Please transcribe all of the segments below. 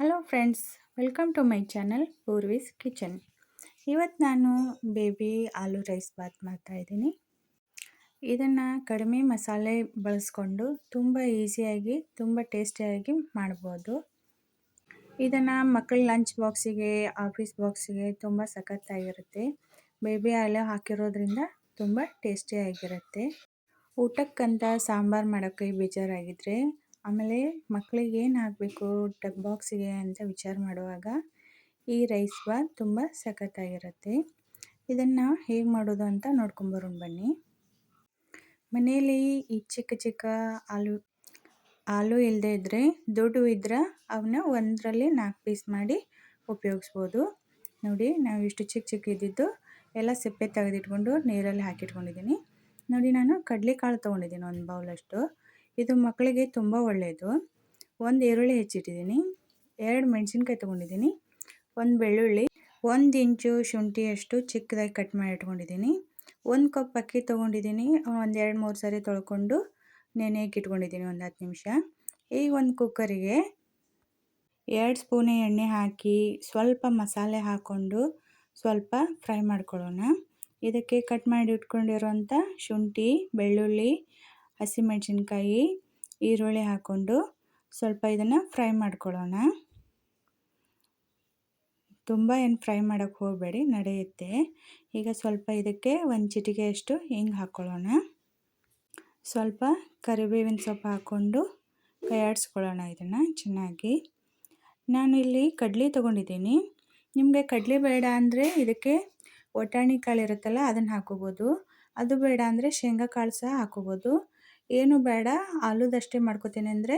Hello friends welcome to my channel Purvi's kitchen ಇವತ್ತು ನಾನು baby ಆಲೂ rice Baat ಮಾಡ್ತಾಯಿದ್ದೀನಿ ಇದನ್ನು ಕಡಿಮೆ ಮಸಾಲೆ ಬಳಸ್ಕೊಂಡು ತುಂಬ ಈಸಿಯಾಗಿ, ತುಂಬ ಟೇಸ್ಟಿಯಾಗಿ ಮಾಡ್ಬೋದು. ಇದನ್ನು ಮಕ್ಕಳ ಲಂಚ್ ಬಾಕ್ಸಿಗೆ, ಆಫೀಸ್ ಬಾಕ್ಸಿಗೆ ತುಂಬ ಸಖತ್ತಾಗಿರುತ್ತೆ. ಬೇಬಿ ಆಲೂ ಹಾಕಿರೋದ್ರಿಂದ ತುಂಬ ಟೇಸ್ಟಿಯಾಗಿರುತ್ತೆ. ಊಟಕ್ಕಂತ ಸಾಂಬಾರು ಮಾಡೋಕ್ಕೆ ಬೇಜಾರಾಗಿದ್ದರೆ ಆಮೇಲೆ ಮಕ್ಕಳಿಗೆ ಏನು ಹಾಕಬೇಕು ಟಕ್ ಬಾಕ್ಸಿಗೆ ಅಂತ ವಿಚಾರ ಮಾಡುವಾಗ ಈ ರೈಸ್ ಬಾತ್ ತುಂಬ ಸಖತ್ತಾಗಿರುತ್ತೆ. ಇದನ್ನು ಹೇಗೆ ಮಾಡೋದು ಅಂತ ನೋಡ್ಕೊಂಬರೋಣ ಬನ್ನಿ. ಮನೆಯಲ್ಲಿ ಈ ಚಿಕ್ಕ ಚಿಕ್ಕ ಆಲೂ ಆಲೂ ಇಲ್ಲದೇ ಇದ್ದರೆ ದುಡ್ಡು ಇದ್ರೆ ಅವನ್ನ ಒಂದರಲ್ಲಿ ನಾಲ್ಕು ಪೀಸ್ ಮಾಡಿ ಉಪಯೋಗಿಸ್ಬೋದು. ನೋಡಿ, ನಾವು ಇಷ್ಟು ಚಿಕ್ಕ ಚಿಕ್ಕ ಇದ್ದಿದ್ದು ಎಲ್ಲ ಸಿಪ್ಪೆ ತೆಗೆದಿಟ್ಕೊಂಡು ನೀರಲ್ಲಿ ಹಾಕಿಟ್ಕೊಂಡಿದ್ದೀನಿ. ನೋಡಿ, ನಾನು ಕಡಲೆಕಾಳು ತೊಗೊಂಡಿದ್ದೀನಿ ಒಂದು ಬೌಲಷ್ಟು ಇದು ಮಕ್ಕಳಿಗೆ ತುಂಬ ಒಳ್ಳೆಯದು ಒಂದು ಈರುಳ್ಳಿ ಹೆಚ್ಚಿಟ್ಟಿದ್ದೀನಿ. ಎರಡು ಮೆಣಸಿನ್ಕಾಯಿ ತೊಗೊಂಡಿದ್ದೀನಿ. ಒಂದು ಬೆಳ್ಳುಳ್ಳಿ. ಒಂದು ಇಂಚು ಶುಂಠಿಯಷ್ಟು ಚಿಕ್ಕದಾಗಿ ಕಟ್ ಮಾಡಿ ಇಟ್ಕೊಂಡಿದ್ದೀನಿ. ಒಂದು ಕಪ್ ಅಕ್ಕಿ ತೊಗೊಂಡಿದ್ದೀನಿ. ಒಂದು ಎರಡು ಮೂರು ಸಾರಿ ತೊಳ್ಕೊಂಡು ನೆನೆಯಕ್ಕೆ ಇಟ್ಕೊಂಡಿದ್ದೀನಿ ಒಂದು ಹತ್ತು ನಿಮಿಷ. ಈಗ ಒಂದು ಕುಕ್ಕರಿಗೆ ಎರಡು ಸ್ಪೂನೆ ಎಣ್ಣೆ ಹಾಕಿ ಸ್ವಲ್ಪ ಮಸಾಲೆ ಹಾಕ್ಕೊಂಡು ಸ್ವಲ್ಪ ಫ್ರೈ ಮಾಡ್ಕೊಳ್ಳೋಣ. ಇದಕ್ಕೆ ಕಟ್ ಮಾಡಿ ಇಟ್ಕೊಂಡಿರೋಂಥ ಶುಂಠಿ, ಬೆಳ್ಳುಳ್ಳಿ ಹಸಿಮೆಣಸಿನ್ಕಾಯಿ ಈರುಳ್ಳಿ ಹಾಕ್ಕೊಂಡು ಸ್ವಲ್ಪ ಇದನ್ನು ಫ್ರೈ ಮಾಡ್ಕೊಳ್ಳೋಣ. ತುಂಬ ಏನು ಫ್ರೈ ಮಾಡೋಕ್ಕೆ ಹೋಗಬೇಡಿ, ನಡೆಯುತ್ತೆ. ಈಗ ಸ್ವಲ್ಪ ಇದಕ್ಕೆ ಒಂದು ಚಿಟಿಕೆಯಷ್ಟು ಹಿಂಗೆ ಹಾಕ್ಕೊಳ್ಳೋಣ. ಸ್ವಲ್ಪ ಕರಿಬೇವಿನ ಸೊಪ್ಪು ಹಾಕ್ಕೊಂಡು ಕೈಯಾಡಿಸ್ಕೊಳ್ಳೋಣ ಇದನ್ನು ಚೆನ್ನಾಗಿ. ನಾನು ಇಲ್ಲಿ ಕಡಲೆ ತೊಗೊಂಡಿದ್ದೀನಿ. ನಿಮಗೆ ಕಡಲೆ ಬೇಡ ಅಂದರೆ ಇದಕ್ಕೆ ಒಟಾಣಿ ಕಾಳು ಇರುತ್ತಲ್ಲ ಅದನ್ನು ಹಾಕೋಬೋದು. ಅದು ಬೇಡ ಅಂದರೆ ಶೇಂಗಾ ಕಾಳು ಸಹ ಹಾಕೋಬೋದು. ಏನು ಬೇಡ ಆಲೂದಷ್ಟೇ ಮಾಡ್ಕೋತೀನಿ ಅಂದರೆ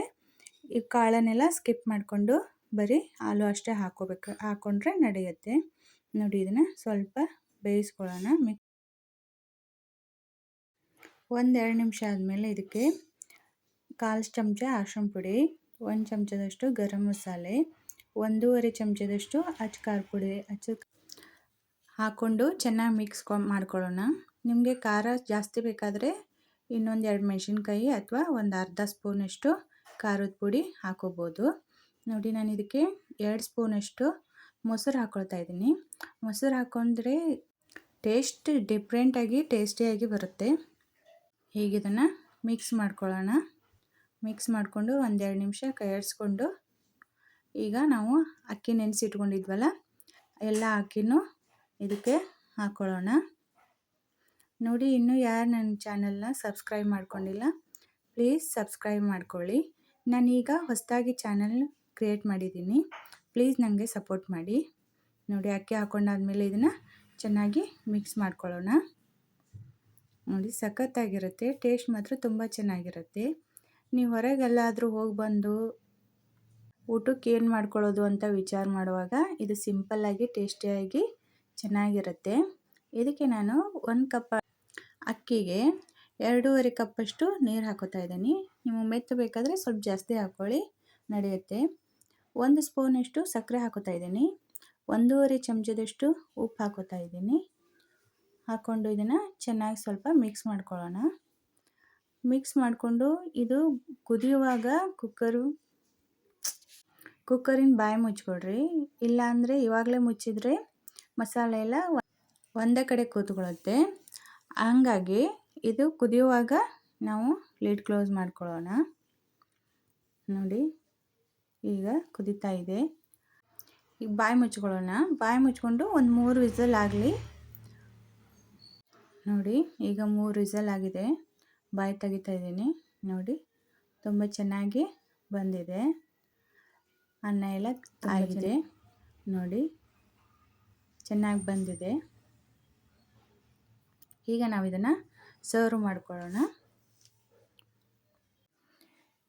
ಈ ಕಾಳನ್ನೆಲ್ಲ ಸ್ಕಿಪ್ ಮಾಡಿಕೊಂಡು ಬರೀ ಆಲೂ ಅಷ್ಟೇ ಹಾಕೋಬೇಕು. ಹಾಕ್ಕೊಂಡ್ರೆ ನಡೆಯುತ್ತೆ. ನೋಡಿ ಇದನ್ನು ಸ್ವಲ್ಪ ಬೇಯಿಸ್ಕೊಳ್ಳೋಣ. ಮಿಕ್ ಒಂದೆರಡು ನಿಮಿಷ ಆದಮೇಲೆ ಇದಕ್ಕೆ ಕಾಲು ಚಮಚ ಅರ್ಶಿಣ ಪುಡಿ, ಒಂದು ಚಮಚದಷ್ಟು ಗರಂ ಮಸಾಲೆ, ಒಂದೂವರೆ ಚಮಚದಷ್ಟು ಅಚ್ಚ ಖಾರ ಪುಡಿ, ಅಚ್ಚ ಹಾಕ್ಕೊಂಡು ಚೆನ್ನಾಗಿ ಮಿಕ್ಸ್ ಮಾಡ್ಕೊಳ್ಳೋಣ. ನಿಮಗೆ ಖಾರ ಜಾಸ್ತಿ ಬೇಕಾದರೆ ಇನ್ನೊಂದು ಎರಡು ಮೆಣಸಿನ್ಕಾಯಿ ಅಥವಾ ಒಂದು ಅರ್ಧ ಸ್ಪೂನಷ್ಟು ಖಾರದ ಪುಡಿ ಹಾಕೋಬೋದು. ನೋಡಿ, ನಾನು ಇದಕ್ಕೆ ಎರಡು ಸ್ಪೂನಷ್ಟು ಮೊಸರು ಹಾಕ್ಕೊಳ್ತಾ ಇದ್ದೀನಿ. ಮೊಸರು ಹಾಕೊಂಡ್ರೆ ಟೇಸ್ಟ್ ಡಿಫ್ರೆಂಟಾಗಿ ಟೇಸ್ಟಿಯಾಗಿ ಬರುತ್ತೆ. ಹೀಗೆ ಇದನ್ನು ಮಿಕ್ಸ್ ಮಾಡ್ಕೊಳ್ಳೋಣ. ಮಿಕ್ಸ್ ಮಾಡಿಕೊಂಡು ಒಂದೆರಡು ನಿಮಿಷ ಕೈಯಾಡಿಸ್ಕೊಂಡು ಈಗ ನಾವು ಅಕ್ಕಿ ನೆನೆಸಿಟ್ಕೊಂಡಿದ್ವಲ್ಲ, ಎಲ್ಲ ಅಕ್ಕಿನೂ ಇದಕ್ಕೆ ಹಾಕ್ಕೊಳ್ಳೋಣ ನೋಡಿ, ಇನ್ನೂ ಯಾರು ನನ್ನ ಚಾನಲ್ನ ಸಬ್ಸ್ಕ್ರೈಬ್ ಮಾಡ್ಕೊಂಡಿಲ್ಲ, ಪ್ಲೀಸ್ ಸಬ್ಸ್ಕ್ರೈಬ್ ಮಾಡ್ಕೊಳ್ಳಿ. ನಾನೀಗ ಹೊಸದಾಗಿ ಚಾನಲ್ ಕ್ರಿಯೇಟ್ ಮಾಡಿದ್ದೀನಿ. ಪ್ಲೀಸ್ ನನಗೆ ಸಪೋರ್ಟ್ ಮಾಡಿ. ನೋಡಿ, ಅಕ್ಕಿ ಹಾಕೊಂಡಾದ್ಮೇಲೆ ಇದನ್ನು ಚೆನ್ನಾಗಿ ಮಿಕ್ಸ್ ಮಾಡ್ಕೊಳ್ಳೋಣ. ನೋಡಿ, ಸಖತ್ತಾಗಿರುತ್ತೆ, ಟೇಸ್ಟ್ ಮಾತ್ರ ತುಂಬ ಚೆನ್ನಾಗಿರುತ್ತೆ. ನೀವು ಹೊರಗೆಲ್ಲಾದರೂ ಹೋಗಿ ಬಂದು ಊಟಕ್ಕೆ ಏನು ಮಾಡ್ಕೊಳ್ಳೋದು ಅಂತ ವಿಚಾರ ಮಾಡುವಾಗ ಇದು ಸಿಂಪಲ್ಲಾಗಿ, ಟೇಸ್ಟಿಯಾಗಿ ಚೆನ್ನಾಗಿರುತ್ತೆ. ಇದಕ್ಕೆ ನಾನು ಒಂದು ಕಪ್ ಅಕ್ಕಿಗೆ ಎರಡೂವರೆ ಕಪ್ಪಷ್ಟು ನೀರು ಹಾಕೋತಾ ಇದ್ದೀನಿ. ನೀವು ಮೆತ್ತು ಬೇಕಾದರೆ ಸ್ವಲ್ಪ ಜಾಸ್ತಿ ಹಾಕ್ಕೊಳ್ಳಿ. ನಡೆಯುತ್ತೆ. ಒಂದು ಸ್ಪೂನಷ್ಟು ಸಕ್ಕರೆ ಹಾಕೋತಾ ಇದ್ದೀನಿ. ಒಂದೂವರೆ ಚಮಚದಷ್ಟು ಉಪ್ಪು ಹಾಕೋತಾ ಇದ್ದೀನಿ. ಹಾಕ್ಕೊಂಡು ಇದನ್ನು ಚೆನ್ನಾಗಿ ಸ್ವಲ್ಪ ಮಿಕ್ಸ್ ಮಾಡ್ಕೊಳ್ಳೋಣ. ಮಿಕ್ಸ್ ಮಾಡಿಕೊಂಡು ಇದು ಕುದಿಯುವಾಗ ಕುಕ್ಕರು ಕುಕ್ಕರಿನ ಬಾಯಿ ಮುಚ್ಕೊಳ್ರಿ. ಇಲ್ಲಾಂದರೆ ಇವಾಗಲೇ ಮುಚ್ಚಿದರೆ ಮಸಾಲೆ ಎಲ್ಲ ಒಂದೇ ಕಡೆ ಕೂತ್ಕೊಳ್ಳುತ್ತೆ. ಹಂಗಾಗಿ ಇದು ಕುದಿಯುವಾಗ ನಾವು ಲಿಡ್ ಕ್ಲೋಸ್ ಮಾಡ್ಕೊಳ್ಳೋಣ. ನೋಡಿ ಈಗ ಕುದೀತಾ ಇದೆ. ಈಗ ಬಾಯಿ ಮುಚ್ಕೊಳ್ಳೋಣ. ಬಾಯಿ ಮುಚ್ಕೊಂಡು ಒಂದು ಮೂರು ವಿಸಲ್ ಆಗಲಿ. ನೋಡಿ ಈಗ ಮೂರು ವಿಸಲ್ ಆಗಿದೆ. ಬಾಯಿ ತೆಗಿತಾ ಇದ್ದೀನಿ. ನೋಡಿ ತುಂಬ ಚೆನ್ನಾಗಿ ಬಂದಿದೆ. ಅನ್ನ ಎಲ್ಲ ಆಗಿದೆ. ನೋಡಿ ಚೆನ್ನಾಗಿ ಬಂದಿದೆ. ಈಗ ನಾವು ಇದನ್ನು ಸರ್ವ್ ಮಾಡ್ಕೊಳ್ಳೋಣ.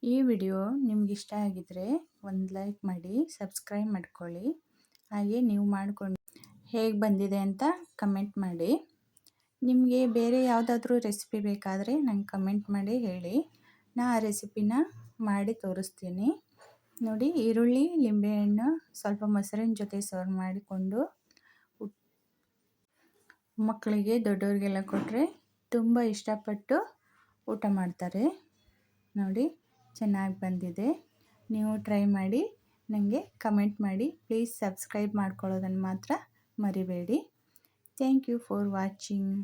ಈ ವಿಡಿಯೋ ನಿಮ್ಗೆ ಇಷ್ಟ ಆಗಿದ್ರೆ ಒಂದು ಲೈಕ್ ಮಾಡಿ ಸಬ್ಸ್ಕ್ರೈಬ್ ಮಾಡ್ಕೊಳ್ಳಿ. ಹಾಗೆ ನೀವು ಮಾಡಿಕೊಂಡು ಹೇಗೆ ಬಂದಿದೆ ಅಂತ ಕಮೆಂಟ್ ಮಾಡಿ. ನಿಮಗೆ ಬೇರೆ ಯಾವುದಾದ್ರೂ ರೆಸಿಪಿ ಬೇಕಾದರೆ ನಂಗೆ ಕಮೆಂಟ್ ಮಾಡಿ ಹೇಳಿ. ನಾ ಆ ರೆಸಿಪಿನ ಮಾಡಿ ತೋರಿಸ್ತೀನಿ. ನೋಡಿ, ಈರುಳ್ಳಿ, ಲಿಂಬೆಹಣ್ಣು ಸ್ವಲ್ಪ ಮೊಸರಿನ ಜೊತೆ ಸರ್ವ್ ಮಾಡಿಕೊಂಡು ಮಕ್ಕಳಿಗೆ ದೊಡ್ಡವ್ರಿಗೆಲ್ಲ ಕೊಟ್ಟರೆ ತುಂಬ ಇಷ್ಟಪಟ್ಟು ಊಟ ಮಾಡ್ತಾರೆ. ನೋಡಿ, ಚೆನ್ನಾಗಿ ಬಂದಿದೆ. ನೀವು ಟ್ರೈ ಮಾಡಿ, ನನಗೆ ಕಮೆಂಟ್ ಮಾಡಿ. ಪ್ಲೀಸ್ ಸಬ್ಸ್ಕ್ರೈಬ್ ಮಾಡ್ಕೊಳ್ಳೋದನ್ನು ಮಾತ್ರ ಮರಿಬೇಡಿ. Thank you for watching.